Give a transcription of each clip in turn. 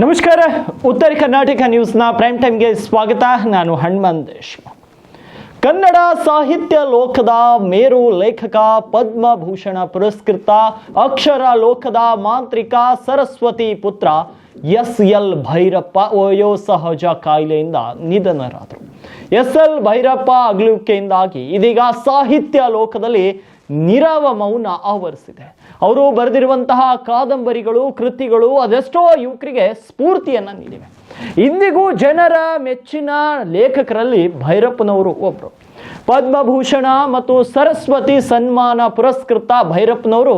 ನಮಸ್ಕಾರ. ಉತ್ತರ ಕರ್ನಾಟಕ ನ್ಯೂಸ್ನ ಪ್ರೈಮ್ ಟೈಮ್ಗೆ ಸ್ವಾಗತ. ನಾನು ಹನುಮಂತ್ ದೇಶ್ಮುಖ್ ಕನ್ನಡ ಸಾಹಿತ್ಯ ಲೋಕದ ಮೇರು ಲೇಖಕ, ಪದ್ಮಭೂಷಣ ಪುರಸ್ಕೃತ, ಅಕ್ಷರ ಲೋಕದ ಮಾಂತ್ರಿಕ ಸರಸ್ವತಿ ಪುತ್ರ ಎಸ್ ಎಲ್ ಭೈರಪ್ಪ. ವಯೋಸಹಜ ಕಾಯಿಲೆಯಿಂದ ನಿಧನರಾದರು. ಎಸ್ ಎಲ್ ಭೈರಪ್ಪ ಅಗಲುವಿಕೆಯಿಂದಾಗಿ ಇದೀಗ ಸಾಹಿತ್ಯ ಲೋಕದಲ್ಲಿ ನಿರವ ಮೌನ ಆವರಿಸಿದೆ. ಅವರು ಬರೆದಿರುವಂತಹ ಕಾದಂಬರಿಗಳು, ಕೃತಿಗಳು, ಅದೆಷ್ಟೋ ಯುವಕರಿಗೆ ಸ್ಫೂರ್ತಿಯನ್ನ ನೀಡಿವೆ. ಇಂದಿಗೂ ಜನರ ಮೆಚ್ಚಿನ ಲೇಖಕರಲ್ಲಿ ಭೈರಪ್ಪನವರು ಒಬ್ಬರು ಪದ್ಮಭೂಷಣ ಮತ್ತು ಸರಸ್ವತಿ ಸನ್ಮಾನ ಪುರಸ್ಕೃತ ಭೈರಪ್ಪನವರು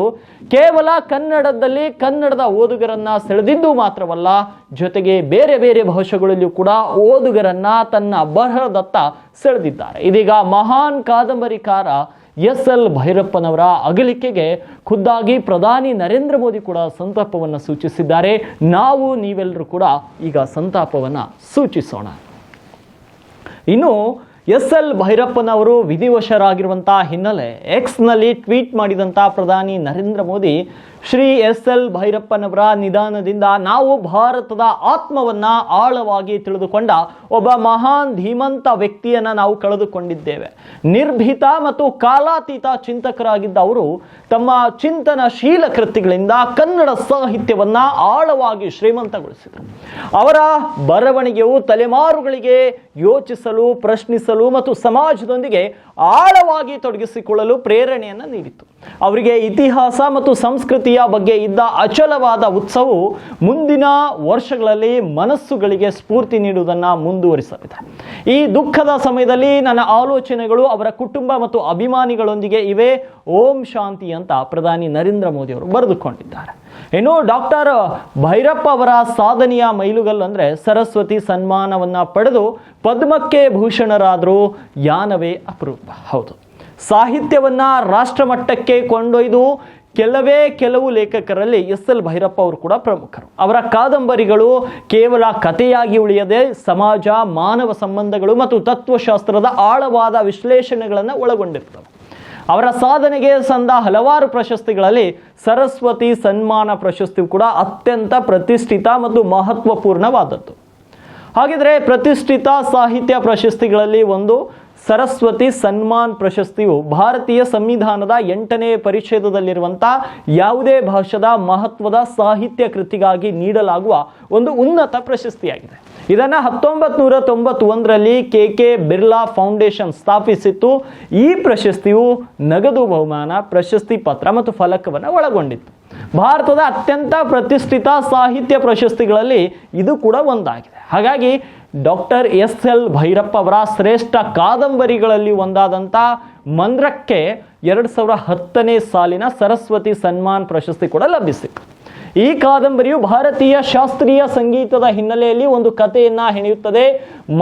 ಕೇವಲ ಕನ್ನಡದಲ್ಲಿ ಕನ್ನಡದ ಓದುಗರನ್ನ ಸೆಳೆದಿದ್ದು ಮಾತ್ರವಲ್ಲ, ಜೊತೆಗೆ ಬೇರೆ ಬೇರೆ ಭಾಷೆಗಳಲ್ಲಿ ಕೂಡ ಓದುಗರನ್ನ ತನ್ನ ಬರಹದತ್ತ ಸೆಳೆದಿದ್ದಾರೆ. ಇದೀಗ ಮಹಾನ್ ಕಾದಂಬರಿಕಾರ ಎಸ್ ಎಲ್ ಭೈರಪ್ಪನವರ ಅಗಲಿಕೆಗೆ ಖುದ್ದಾಗಿ ಪ್ರಧಾನಿ ನರೇಂದ್ರ ಮೋದಿ ಕೂಡ ಸಂತಾಪವನ್ನು ಸೂಚಿಸಿದ್ದಾರೆ. ನಾವು ನೀವೆಲ್ಲರೂ ಕೂಡ ಈಗ ಸಂತಾಪವನ್ನು ಸೂಚಿಸೋಣ. ಇನ್ನು ಎಸ್ ಎಲ್ ಭೈರಪ್ಪನವರು ವಿಧಿವಶರಾಗಿರುವಂಥ ಹಿನ್ನೆಲೆ ಎಕ್ಸ್ನಲ್ಲಿ ಟ್ವೀಟ್ ಮಾಡಿದಂಥ ಪ್ರಧಾನಿ ನರೇಂದ್ರ ಮೋದಿ ಶ್ರೀ ಎಸ್ ಎಲ್ ಭೈರಪ್ಪನವರ ನಿಧಾನದಿಂದ ನಾವು ಭಾರತದ ಆತ್ಮವನ್ನ ಆಳವಾಗಿ ತಿಳಿದುಕೊಂಡ ಒಬ್ಬ ಮಹಾನ್ ಧೀಮಂತ ವ್ಯಕ್ತಿಯನ್ನ ನಾವು ಕಳೆದುಕೊಂಡಿದ್ದೇವೆ. ನಿರ್ಭೀತ ಮತ್ತು ಕಾಲಾತೀತ ಚಿಂತಕರಾಗಿದ್ದ ಅವರು ತಮ್ಮ ಚಿಂತನಶೀಲ ಕೃತಿಗಳಿಂದ ಕನ್ನಡ ಸಾಹಿತ್ಯವನ್ನ ಆಳವಾಗಿ ಶ್ರೀಮಂತಗೊಳಿಸಿದರು. ಅವರ ಬರವಣಿಗೆಯು ತಲೆಮಾರುಗಳಿಗೆ ಯೋಚಿಸಲು, ಪ್ರಶ್ನಿಸಲು ಮತ್ತು ಸಮಾಜದೊಂದಿಗೆ ಆಳವಾಗಿ ತೊಡಗಿಸಿಕೊಳ್ಳಲು ಪ್ರೇರಣೆಯನ್ನು ನೀಡಿತು ಅವರಿಗೆ ಇತಿಹಾಸ ಮತ್ತು ಸಂಸ್ಕೃತಿಯ ಬಗ್ಗೆ ಇದ್ದ ಅಚಲವಾದ ಉತ್ಸವವು ಮುಂದಿನ ವರ್ಷಗಳಲ್ಲಿ ಮನಸ್ಸುಗಳಿಗೆ ಸ್ಫೂರ್ತಿ ನೀಡುವುದನ್ನು ಮುಂದುವರಿಸಲಿದೆ. ಈ ದುಃಖದ ಸಮಯದಲ್ಲಿ ನನ್ನ ಆಲೋಚನೆಗಳು, ಅವರ ಕುಟುಂಬ ಮತ್ತು ಅಭಿಮಾನಿಗಳೊಂದಿಗೆ ಇವೆ. ಓಂ ಶಾಂತಿ ಅಂತ ಪ್ರಧಾನಿ ನರೇಂದ್ರ ಮೋದಿ ಅವರು ಬರೆದುಕೊಂಡಿದ್ದಾರೆ. ಇನ್ನು ಡಾಕ್ಟರ್ ಭೈರಪ್ಪ ಅವರ ಸಾಧನೆಯ ಮೈಲುಗಲ್ಲು ಅಂದರೆ ಸರಸ್ವತಿ ಸನ್ಮಾನವನ್ನ ಪಡೆದು ಪದ್ಮಕ್ಕೆ ಭೂಷಣರಾದರೂ ಯಾನವೇ ಅಪರೂಪ. ಹೌದು. ಸಾಹಿತ್ಯವನ್ನ ರಾಷ್ಟ್ರಮಟ್ಟಕ್ಕೆ ಕೊಂಡೊಯ್ದು ಕೆಲವೇ ಕೆಲವು ಲೇಖಕರಲ್ಲಿ ಎಸ್ ಎಲ್ ಭೈರಪ್ಪ ಅವರು ಕೂಡ ಪ್ರಮುಖರು. ಅವರ ಕಾದಂಬರಿಗಳು ಕೇವಲ ಕಥೆಯಾಗಿ ಉಳಿಯದೆ ಸಮಾಜ, ಮಾನವ ಸಂಬಂಧಗಳು ಮತ್ತು ತತ್ವಶಾಸ್ತ್ರದ ಆಳವಾದ ವಿಶ್ಲೇಷಣೆಗಳನ್ನು ಒಳಗೊಂಡಿರ್ತವೆ. ಅವರ ಸಾಧನೆಗೆ ಸಂದ ಹಲವಾರು ಪ್ರಶಸ್ತಿಗಳಲ್ಲಿ ಸರಸ್ವತಿ ಸನ್ಮಾನ ಪ್ರಶಸ್ತಿ ಕೂಡ ಅತ್ಯಂತ ಪ್ರತಿಷ್ಠಿತ ಮತ್ತು ಮಹತ್ವಪೂರ್ಣವಾದದ್ದು. ಹಾಗಿದ್ರೆ ಪ್ರತಿಷ್ಠಿತ ಸಾಹಿತ್ಯ ಪ್ರಶಸ್ತಿಗಳಲ್ಲಿ ಒಂದು ಸರಸ್ವತಿ ಸನ್ಮಾನ್ ಪ್ರಶಸ್ತಿಯು ಭಾರತೀಯ ಸಂವಿಧಾನದ ಎಂಟನೇ ಪರಿಚ್ಛೇದದಲ್ಲಿರುವಂಥ ಯಾವುದೇ ಭಾಷದ ಮಹತ್ವದ ಸಾಹಿತ್ಯ ಕೃತಿಗಾಗಿ ನೀಡಲಾಗುವ ಒಂದು ಉನ್ನತ ಪ್ರಶಸ್ತಿಯಾಗಿದೆ. ಇದನ್ನು ಹತ್ತೊಂಬತ್ತು ನೂರ ತೊಂಬತ್ತೊಂದರಲ್ಲಿ ಕೆ ಕೆ ಬಿರ್ಲಾ ಫೌಂಡೇಶನ್ ಸ್ಥಾಪಿಸಿತ್ತು. ಈ ಪ್ರಶಸ್ತಿಯು ನಗದು ಬಹುಮಾನ, ಪ್ರಶಸ್ತಿ ಪತ್ರ ಮತ್ತು ಫಲಕವನ್ನು ಒಳಗೊಂಡಿತ್ತು. ಭಾರತದ ಅತ್ಯಂತ ಪ್ರತಿಷ್ಠಿತ ಸಾಹಿತ್ಯ ಪ್ರಶಸ್ತಿಗಳಲ್ಲಿ ಇದು ಕೂಡ ಒಂದಾಗಿದೆ. ಹಾಗಾಗಿ ಡಾಕ್ಟರ್ ಎಸ್ ಎಲ್ ಭೈರಪ್ಪ ಅವರ ಶ್ರೇಷ್ಠ ಕಾದಂಬರಿಗಳಲ್ಲಿ ಒಂದಾದಂಥ ಮಂದ್ರಕ್ಕೆ ಎರಡು ಸಾವಿರ ಹತ್ತನೇ ಸಾಲಿನ ಸರಸ್ವತಿ ಸನ್ಮಾನ್ ಪ್ರಶಸ್ತಿ ಕೂಡ ಲಭಿಸಿತು ಈ ಕಾದಂಬರಿಯು ಭಾರತೀಯ ಶಾಸ್ತ್ರೀಯ ಸಂಗೀತದ ಹಿನ್ನೆಲೆಯಲ್ಲಿ ಒಂದು ಕಥೆಯನ್ನು ಹೆಣೆಯುತ್ತದೆ.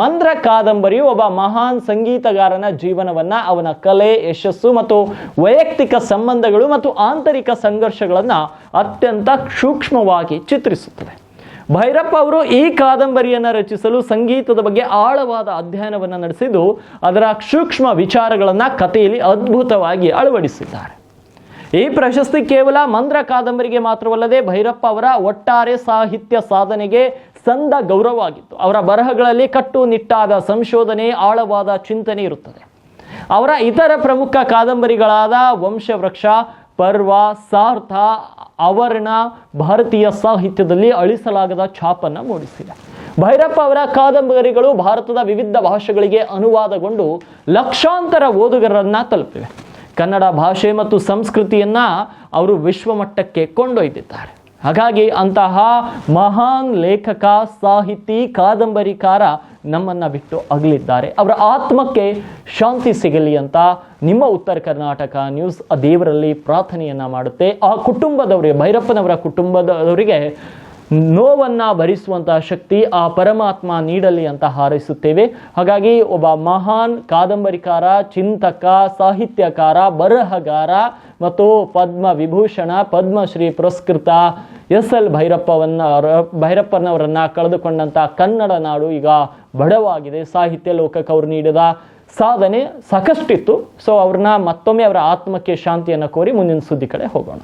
ಮಂದ್ರ ಕಾದಂಬರಿಯು ಒಬ್ಬ ಮಹಾನ್ ಸಂಗೀತಗಾರನ ಜೀವನವನ್ನ, ಅವನ ಕಲೆ, ಯಶಸ್ಸು ಮತ್ತು ವೈಯಕ್ತಿಕ ಸಂಬಂಧಗಳು ಮತ್ತು ಆಂತರಿಕ ಸಂಘರ್ಷಗಳನ್ನು ಅತ್ಯಂತ ಸೂಕ್ಷ್ಮವಾಗಿ ಚಿತ್ರಿಸುತ್ತದೆ. ಭೈರಪ್ಪ ಅವರು ಈ ಕಾದಂಬರಿಯನ್ನು ರಚಿಸಲು ಸಂಗೀತದ ಬಗ್ಗೆ ಆಳವಾದ ಅಧ್ಯಯನವನ್ನು ನಡೆಸಿದ್ದು, ಅದರ ಸೂಕ್ಷ್ಮ ವಿಚಾರಗಳನ್ನು ಕಥೆಯಲ್ಲಿ ಅದ್ಭುತವಾಗಿ ಅಳವಡಿಸಿದ್ದಾರೆ. ಈ ಪ್ರಶಸ್ತಿ ಕೇವಲ ಮಂದ್ರ ಕಾದಂಬರಿಗೆ ಮಾತ್ರವಲ್ಲದೆ ಭೈರಪ್ಪ ಅವರ ಒಟ್ಟಾರೆ ಸಾಹಿತ್ಯ ಸಾಧನೆಗೆ ಸಂದ ಗೌರವವಾಗಿತ್ತು. ಅವರ ಬರಹಗಳಲ್ಲಿ ಕಟ್ಟುನಿಟ್ಟಾದ ಸಂಶೋಧನೆ, ಆಳವಾದ ಚಿಂತನೆ ಇರುತ್ತದೆ. ಅವರ ಇತರ ಪ್ರಮುಖ ಕಾದಂಬರಿಗಳಾದ ವಂಶವೃಕ್ಷ ಪರ್ವ ಸಾರ್ಥ ಅವರ್ಣ ಭಾರತೀಯ ಸಾಹಿತ್ಯದಲ್ಲಿ ಅಳಿಸಲಾಗದ ಛಾಪನ್ನು ಮೂಡಿಸಿದೆ. ಭೈರಪ್ಪ ಅವರ ಕಾದಂಬರಿಗಳು ಭಾರತದ ವಿವಿಧ ಭಾಷೆಗಳಿಗೆ ಅನುವಾದಗೊಂಡು ಲಕ್ಷಾಂತರ ಓದುಗರನ್ನ ತಲುಪಿವೆ. ಕನ್ನಡ ಭಾಷೆ ಮತ್ತು ಸಂಸ್ಕೃತಿಯನ್ನ ಅವರು ವಿಶ್ವಮಟ್ಟಕ್ಕೆ ಕೊಂಡೊಯ್ದಿದ್ದಾರೆ. ಹಾಗಾಗಿ ಅಂತಹ ಮಹಾನ್ ಲೇಖಕ, ಸಾಹಿತಿ, ಕಾದಂಬರಿಕಾರ ನಮ್ಮನ್ನು ಬಿಟ್ಟು ಅಗಲಿದ್ದಾರೆ. ಅವರ ಆತ್ಮಕ್ಕೆ ಶಾಂತಿ ಸಿಗಲಿ ಅಂತ ನಿಮ್ಮ ಉತ್ತರ ಕರ್ನಾಟಕ ನ್ಯೂಸ್ ಆ ದೇವರಲ್ಲಿ ಪ್ರಾರ್ಥನೆಯನ್ನು ಮಾಡುತ್ತೆ. ಆ ಕುಟುಂಬದವರಿಗೆ ಭೈರಪ್ಪನವರ ಕುಟುಂಬದವರಿಗೆ ನೋವನ್ನು ಭರಿಸುವಂತಹ ಶಕ್ತಿ ಆ ಪರಮಾತ್ಮ ನೀಡಲಿ ಅಂತ ಹಾರೈಸುತ್ತೇವೆ. ಹಾಗಾಗಿ ಒಬ್ಬ ಮಹಾನ್ ಕಾದಂಬರಿಕಾರ, ಚಿಂತಕ, ಸಾಹಿತ್ಯಕಾರ, ಬರಹಗಾರ ಮತ್ತು ಪದ್ಮ ವಿಭೂಷಣ ಪದ್ಮಶ್ರೀ ಪುರಸ್ಕೃತ ಎಸ್ ಎಲ್ ಭೈರಪ್ಪವನ್ನ ಭೈರಪ್ಪನವರನ್ನ ಕಳೆದುಕೊಂಡಂತ ಕನ್ನಡ ನಾಡು ಈಗ ಬಡವಾಗಿದೆ. ಸಾಹಿತ್ಯ ಲೋಕಕ್ಕೆ ಅವರು ನೀಡಿದ ಸಾಧನೆ ಸಾಕಷ್ಟಿತ್ತು. ಸೊ ಅವ್ರನ್ನ ಮತ್ತೊಮ್ಮೆ ಅವರ ಆತ್ಮಕ್ಕೆ ಶಾಂತಿಯನ್ನು ಕೋರಿ ಮುಂದಿನ ಸುದ್ದಿ ಕಡೆ ಹೋಗೋಣ.